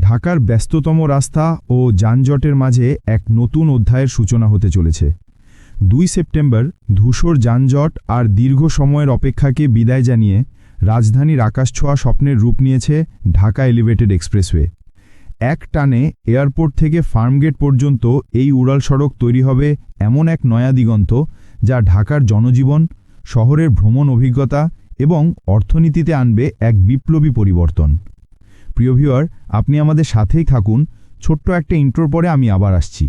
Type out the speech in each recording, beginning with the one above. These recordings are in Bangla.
ঢাকার ব্যস্ততম রাস্তা ও যানজটের মাঝে এক নতুন অধ্যায়ের সূচনা হতে চলেছে। দুই সেপ্টেম্বর, ধূসর যানজট আর দীর্ঘ সময়ের অপেক্ষাকে বিদায় জানিয়ে রাজধানীর আকাশছোঁয়া স্বপ্নের রূপ নিয়েছে ঢাকা এলিভেটেড এক্সপ্রেসওয়ে। এক টানে এয়ারপোর্ট থেকে ফার্মগেট পর্যন্ত এই উড়াল সড়ক তৈরি হবে এমন এক নয়া দিগন্ত যা ঢাকার জনজীবন, শহরের ভ্রমণ অভিজ্ঞতা এবং অর্থনীতিতে আনবে এক বিপ্লবী পরিবর্তন। প্রিয় ভিউয়ার আপনি আমাদের সাথেই থাকুন। ছোট্ট একটা ইন্ট্রোর পরে আমি আবার আসছি।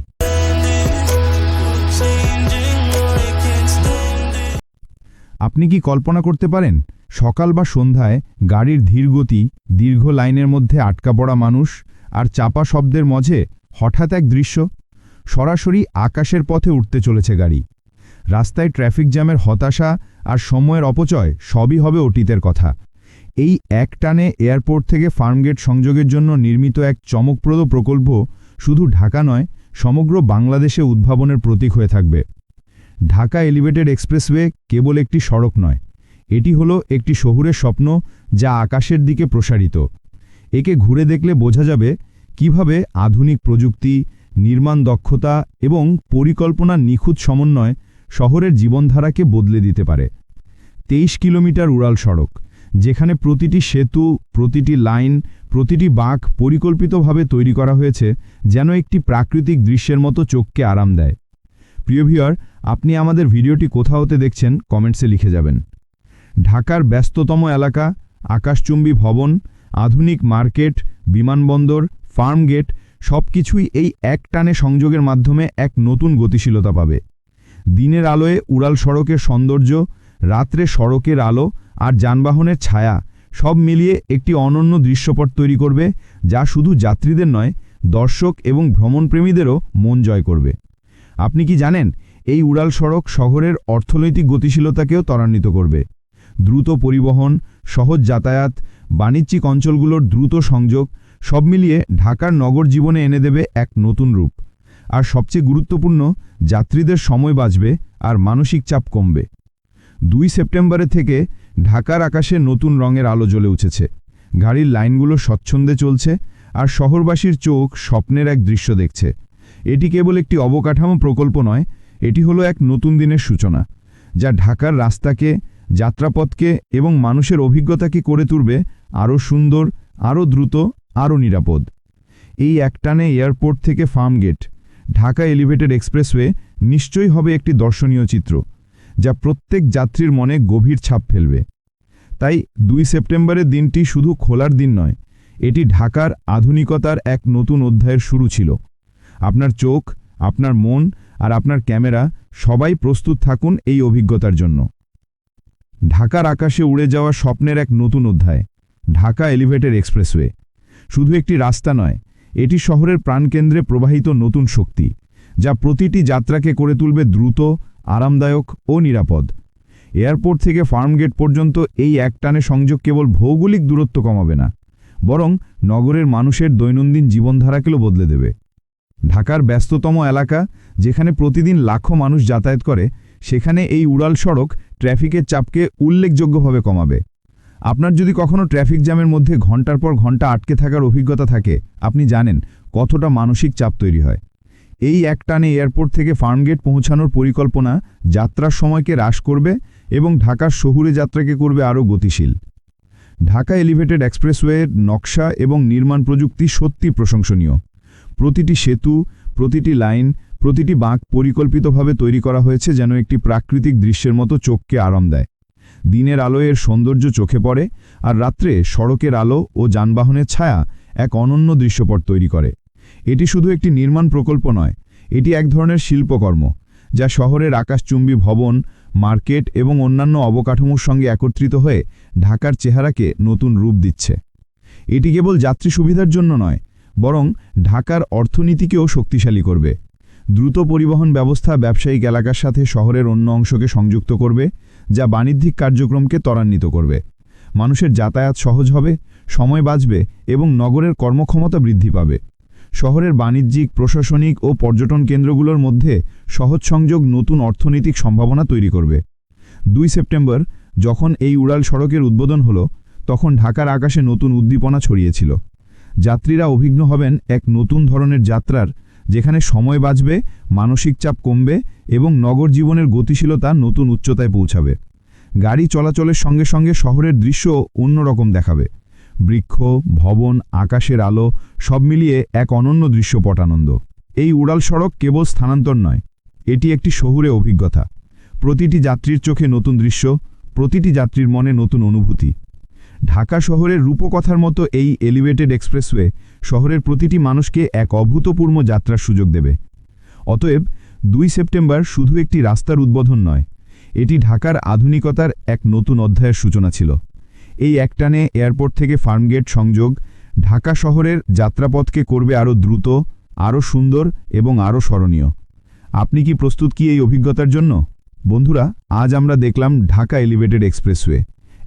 আপনি কি কল্পনা করতে পারেন, সকাল বা সন্ধ্যায় গাড়ির ধীর গতি, দীর্ঘ লাইনের মধ্যে আটকা পড়া মানুষ আর চাপা শব্দের মঝে হঠাৎ এক দৃশ্য? সরাসরি আকাশের পথে উঠতে চলেছে গাড়ি। রাস্তায় ট্রাফিক জ্যামের হতাশা আর সময়ের অপচয় সবই হবে অতীতের কথা। এই এক টানে এয়ারপোর্ট থেকে ফার্মগেট সংযোগের জন্য নির্মিত এক চমকপ্রদ প্রকল্প শুধু ঢাকা নয়, সমগ্র বাংলাদেশে উদ্ভাবনের প্রতীক হয়ে থাকবে। ঢাকা এলিভেটেড এক্সপ্রেসওয়ে কেবল একটি সড়ক নয়, এটি হলো একটি শহুরের স্বপ্ন যা আকাশের দিকে প্রসারিত। একে ঘুরে দেখলে বোঝা যাবে কীভাবে আধুনিক প্রযুক্তি, নির্মাণ দক্ষতা এবং পরিকল্পনা নিখুঁত সমন্বয় শহরের জীবনধারাকে বদলে দিতে পারে। তেইশ কিলোমিটার উড়াল সড়ক যেখানে প্রতিটি সেতু, প্রতিটি লাইন, প্রতিটি বাঁক পরিকল্পিতভাবে তৈরি করা হয়েছে যেন একটি প্রাকৃতিক দৃশ্যের মতো চোখকে আরাম দেয়। প্রিয় ভিউয়ার, আপনি আমাদের ভিডিওটি কোথাও হতে দেখছেন কমেন্টসে লিখে যাবেন। ঢাকার ব্যস্ততম এলাকা, আকাশচুম্বী ভবন, আধুনিক মার্কেট, বিমানবন্দর ফার্মগেট সব কিছুই এই এক টানে সংযোগের মাধ্যমে এক নতুন গতিশীলতা পাবে। দিনের আলোয় উড়াল সড়কের সৌন্দর্য রাত্রে সড়কের আলো আর যানবাহনের ছায়া সব মিলিয়ে একটি অনন্য দৃশ্যপট তৈরি করবে, যা শুধু যাত্রীদের নয়, দর্শক এবং ভ্রমণপ্রেমীদেরও মন জয় করবে। আপনি কি জানেন, এই উড়াল সড়ক শহরের অর্থনৈতিক গতিশীলতাকেও ত্বরান্বিত করবে। দ্রুত পরিবহন, সহজ যাতায়াত, বাণিজ্যিক অঞ্চলগুলোর দ্রুত সংযোগ সব মিলিয়ে ঢাকার নগর জীবনে এনে দেবে এক নতুন রূপ। আর সবচেয়ে গুরুত্বপূর্ণ, যাত্রীদের সময় বাঁচবে আর মানসিক চাপ কমবে। দুই সেপ্টেম্বরে থেকে ঢাকার আকাশে নতুন রঙের আলো জ্বলে উঠেছে। গাড়ির লাইনগুলো স্বচ্ছন্দে চলছে আর শহরবাসীর চোখ স্বপ্নের এক দৃশ্য দেখছে। এটি কেবল একটি অবকাঠামো প্রকল্প নয়, এটি হলো এক নতুন দিনের সূচনা, যা ঢাকার রাস্তাকে, যাত্রাপথকে এবং মানুষের অভিজ্ঞতাকে করে তুলবে আরও সুন্দর, আরও দ্রুত, আরও নিরাপদ। এই একটানে এয়ারপোর্ট থেকে ফার্মগেট, ঢাকা এলিভেটেড এক্সপ্রেসওয়ে নিশ্চয়ই হবে একটি দর্শনীয় চিত্র। যা প্রত্যেক যাত্রীর মনে গভীর ছাপ ফেলবে। তাই দুই সেপ্টেম্বরের দিনটি শুধু খোলার দিন নয়, এটি ঢাকার আধুনিকতার এক নতুন অধ্যায়ের শুরু ছিল। আপনার চোখ, আপনার মন আর আপনার ক্যামেরা সবাই প্রস্তুত থাকুন এই অভিজ্ঞতার জন্য। ঢাকার আকাশে উড়ে যাওয়া স্বপ্নের এক নতুন অধ্যায়, ঢাকা এলিভেটেড এক্সপ্রেসওয়ে। শুধু একটি রাস্তা নয়, এটি শহরের প্রাণকেন্দ্রে প্রবাহিত নতুন শক্তি, যা প্রতিটি যাত্রাকে করে তুলবে দ্রুত আরামদায়ক ও নিরাপদ। এয়ারপোর্ট থেকে ফার্মগেট পর্যন্ত এই একটানে সংযোগ কেবল ভৌগোলিক দূরত্ব কমাবে না, বরং নগরের মানুষের দৈনন্দিন জীবনধারাকেও বদলে দেবে। ঢাকার ব্যস্ততম এলাকা, যেখানে প্রতিদিন লাখো মানুষ যাতায়াত করে, সেখানে এই উড়াল সড়ক ট্রাফিকের চাপকে উল্লেখযোগ্যভাবে কমাবে। আপনার যদি কখনো ট্রাফিক জ্যামের মধ্যে ঘণ্টার পর ঘণ্টা আটকে থাকার অভিজ্ঞতা থাকে, আপনি জানেন কতটা মানসিক চাপ তৈরি হয়। এই এক টানে এয়ারপোর্ট থেকে ফার্মগেট পৌঁছানোর পরিকল্পনা যাত্রার সময়কে হ্রাস করবে এবং ঢাকার শহুরে যাত্রাকে করবে আরও গতিশীল। ঢাকা এলিভেটেড এক্সপ্রেসওয়ের নকশা এবং নির্মাণ প্রযুক্তি সত্যি প্রশংসনীয়। প্রতিটি সেতু, প্রতিটি লাইন, প্রতিটি বাঁক পরিকল্পিতভাবে তৈরি করা হয়েছে যেন একটি প্রাকৃতিক দৃশ্যের মতো চোখকে আরাম দেয়। দিনের আলো এর সৌন্দর্য চোখে পড়ে আর রাত্রে সড়কের আলো ও যানবাহনের ছায়া এক অনন্য দৃশ্যপট তৈরি করে। এটি শুধু একটি নির্মাণ প্রকল্প নয়, এটি এক ধরনের শিল্পকর্ম, যা শহরের আকাশচুম্বী ভবন, মার্কেট এবং অন্যান্য অবকাঠামোর সঙ্গে একত্রিত হয়ে ঢাকার চেহারাকে নতুন রূপ দিচ্ছে। এটি কেবল যাত্রী সুবিধার জন্য নয়, বরং ঢাকার অর্থনীতিকেও শক্তিশালী করবে। দ্রুত পরিবহন ব্যবস্থা ব্যবসায়িক এলাকার সাথে শহরের অন্য অংশকে সংযুক্ত করবে, যা বাণিজ্যিক কার্যক্রমকে ত্বরান্বিত করবে। মানুষের যাতায়াত সহজ হবে, সময় বাঁচবে এবং নগরের কর্মক্ষমতা বৃদ্ধি পাবে। শহরের বাণিজ্যিক, প্রশাসনিক ও পর্যটন কেন্দ্রগুলোর মধ্যে সহজ সংযোগ নতুন অর্থনৈতিক সম্ভাবনা তৈরি করবে। দুই সেপ্টেম্বর, যখন এই উড়াল সড়কের উদ্বোধন হলো, তখন ঢাকার আকাশে নতুন উদ্দীপনা ছড়িয়েছিল। যাত্রীরা অভিজ্ঞ হবেন এক নতুন ধরনের যাত্রার, যেখানে সময় বাঁচবে, মানসিক চাপ কমবে এবং নগর জীবনের গতিশীলতা নতুন উচ্চতায় পৌঁছাবে। গাড়ি চলাচলের সঙ্গে সঙ্গে শহরের দৃশ্য অন্যরকম দেখাবে। বৃক্ষ, ভবন, আকাশের আলো, সব মিলিয়ে এক অনন্য দৃশ্যপট আনন্দ এই উড়াল সড়ক কেবল স্থানান্তর নয়, এটি একটি শহুরে অভিজ্ঞতা। প্রতিটি যাত্রীর চোখে নতুন দৃশ্য, প্রতিটি যাত্রীর মনে নতুন অনুভূতি। ঢাকা শহরের রূপকথার মতো এই এলিভেটেড এক্সপ্রেসওয়ে শহরের প্রতিটি মানুষকে এক অভূতপূর্ব যাত্রার সুযোগ দেবে। অতএব, দুই সেপ্টেম্বর শুধু একটি রাস্তার উদ্বোধন নয়, এটি ঢাকার আধুনিকতার এক নতুন অধ্যায়ের সূচনা ছিল। এই একটানে এয়ারপোর্ট থেকে ফার্মগেট সংযোগ, ঢাকা শহরের যাত্রাপথকে করবে আরও দ্রুত, আরও সুন্দর এবং আরও স্মরণীয়। আপনি কি প্রস্তুত কি এই অভিজ্ঞতার জন্য? বন্ধুরা, আজ আমরা দেখলাম ঢাকা এলিভেটেড এক্সপ্রেসওয়ে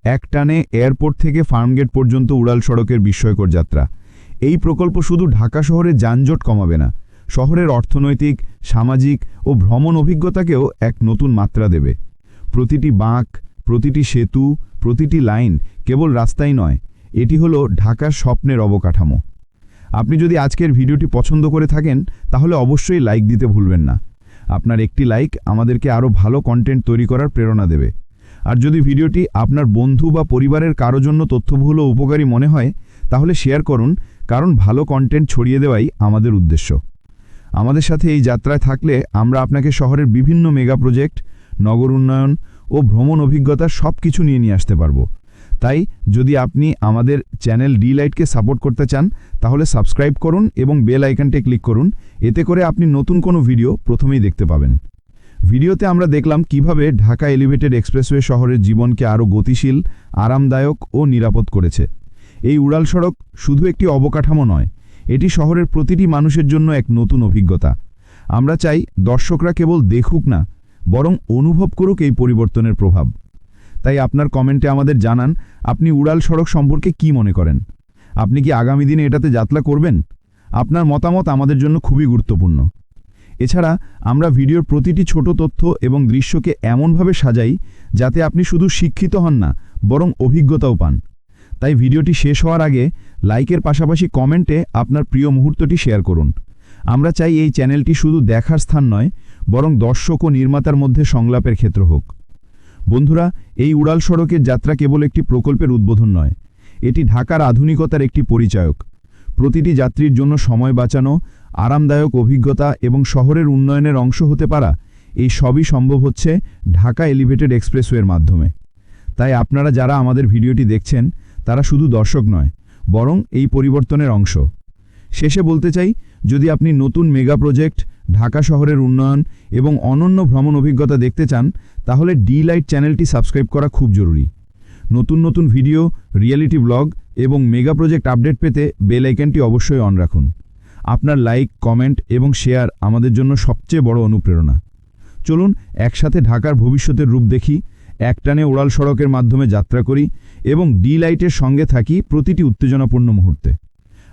এক টানে এয়ারপোর্ট থেকে ফার্মগেট পর্যন্ত উড়াল সড়কের বিস্ময়কর যাত্রা। এই প্রকল্প শুধু ঢাকা শহরে যানজট কমাবে না, শহরের অর্থনৈতিক, সামাজিক ও ভ্রমণ অভিজ্ঞতাকেও এক নতুন মাত্রা দেবে। প্রতিটি বাঁক, প্রতিটি সেতু প্রতিটি লাইন কেবল রাস্তাই নয়, এটি হলো ঢাকার স্বপ্নের অবকাঠামো। আপনি যদি আজকের ভিডিওটি পছন্দ করে থাকেন, তাহলে অবশ্যই লাইক দিতে ভুলবেন না। আপনার একটি লাইক আমাদেরকে আরও ভালো কন্টেন্ট তৈরি করার প্রেরণা দেবে। আর যদি ভিডিওটি আপনার বন্ধু বা পরিবারের কারও জন্য তথ্যবহুল ও উপকারী মনে হয়, তাহলে শেয়ার করুন, কারণ ভালো কন্টেন্ট ছড়িয়ে দেওয়াই আমাদের উদ্দেশ্য। আমাদের সাথে এই যাত্রায় থাকলে আমরা আপনাকে শহরের বিভিন্ন মেগা প্রজেক্ট, নগর উন্নয়ন ও ভ্রমণ অভিজ্ঞতা সব কিছু নিয়ে নিয়ে আসতে পারব। তাই যদি আপনি আমাদের চ্যানেল ডি লাইটকে সাপোর্ট করতে চান, তাহলে সাবস্ক্রাইব করুন এবং বেল আইকনটে ক্লিক করুন। এতে করে আপনি নতুন কোনো ভিডিও প্রথমেই দেখতে পাবেন। ভিডিওতে আমরা দেখলাম কীভাবে ঢাকা এলিভেটেড এক্সপ্রেসওয়ে শহরের জীবনকে আরও গতিশীল, আরামদায়ক ও নিরাপদ করেছে। এই উড়াল সড়ক শুধু একটি অবকাঠামো নয়, এটি শহরের প্রতিটি মানুষের জন্য এক নতুন অভিজ্ঞতা। আমরা চাই দর্শকরা কেবল দেখুক না বরং অনুভব করুক এই পরিবর্তনের প্রভাব। তাই আপনার কমেন্টে আমাদের জানান, আপনি উড়াল সড়ক সম্পর্কে কি মনে করেন? আপনি কি আগামী দিনে এটাতে যাত্রা করবেন? আপনার মতামত আমাদের জন্য খুবই গুরুত্বপূর্ণ। এছাড়া, আমরা ভিডিওর প্রতিটি ছোট তথ্য এবং দৃশ্যকে এমনভাবে সাজাই যাতে আপনি শুধু শিক্ষিত হন না, বরং অভিজ্ঞতাও পান। তাই ভিডিওটি শেষ হওয়ার আগে, লাইকের পাশাপাশি কমেন্টে আপনার প্রিয় মুহূর্তটি শেয়ার করুন। আমরা চাই এই চ্যানেলটি শুধু দেখার স্থান নয় বরং দর্শক ও নির্মাতার মধ্যে সংলাপের ক্ষেত্র হোক। বন্ধুরা, এই উড়াল সড়কের যাত্রা কেবল একটি প্রকল্পের উদ্বোধন নয়, এটি ঢাকার আধুনিকতার একটি পরিচায়ক। প্রতিটি যাত্রীর জন্য সময় বাঁচানো, আরামদায়ক অভিজ্ঞতা এবং শহরের উন্নয়নের অংশ হতে পারা এই সবই সম্ভব হচ্ছে ঢাকা এলিভেটেড এক্সপ্রেসওয়ের মাধ্যমে। তাই আপনারা যারা আমাদের ভিডিওটি দেখছেন, তারা শুধু দর্শক নয়, বরং এই পরিবর্তনের অংশ। শেষে বলতে চাই, যদি আপনি নতুন মেগা প্রজেক্ট ঢাকা শহরের উন্নয়ন এবং অনন্য ভ্রমণ অভিজ্ঞতা দেখতে চান, তাহলে ডি লাইট চ্যানেলটি সাবস্ক্রাইব করা খুব জরুরি। নতুন নতুন ভিডিও, রিয়েলিটি ব্লগ এবং মেগা প্রজেক্ট আপডেট পেতে বেল আইকনটি অবশ্যই অন রাখুন। আপনার লাইক, কমেন্ট এবং শেয়ার আমাদের জন্য সবচেয়ে বড় অনুপ্রেরণা। চলুন একসাথে ঢাকার ভবিষ্যতের রূপ দেখি, একটানে ওড়াল সড়কের মাধ্যমে যাত্রা করি এবং ডি লাইটের সঙ্গে থাকি প্রতিটি উত্তেজনাপূর্ণ মুহূর্তে।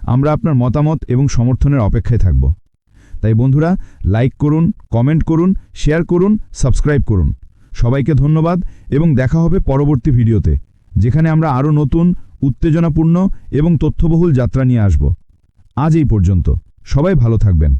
আমরা আপনার মতামত এবং সমর্থনের অপেক্ষায় থাকব। তাই বন্ধুরা লাইক করুন কমেন্ট করুন শেয়ার করুন সাবস্ক্রাইব করুন। সবাইকে ধন্যবাদ এবং দেখা হবে পরবর্তী ভিডিওতে, যেখানে আমরা আরও নতুন, উত্তেজনাপূর্ণ এবং তথ্যবহুল যাত্রা নিয়ে আসব। আজ এই পর্যন্ত। সবাই ভালো থাকবেন।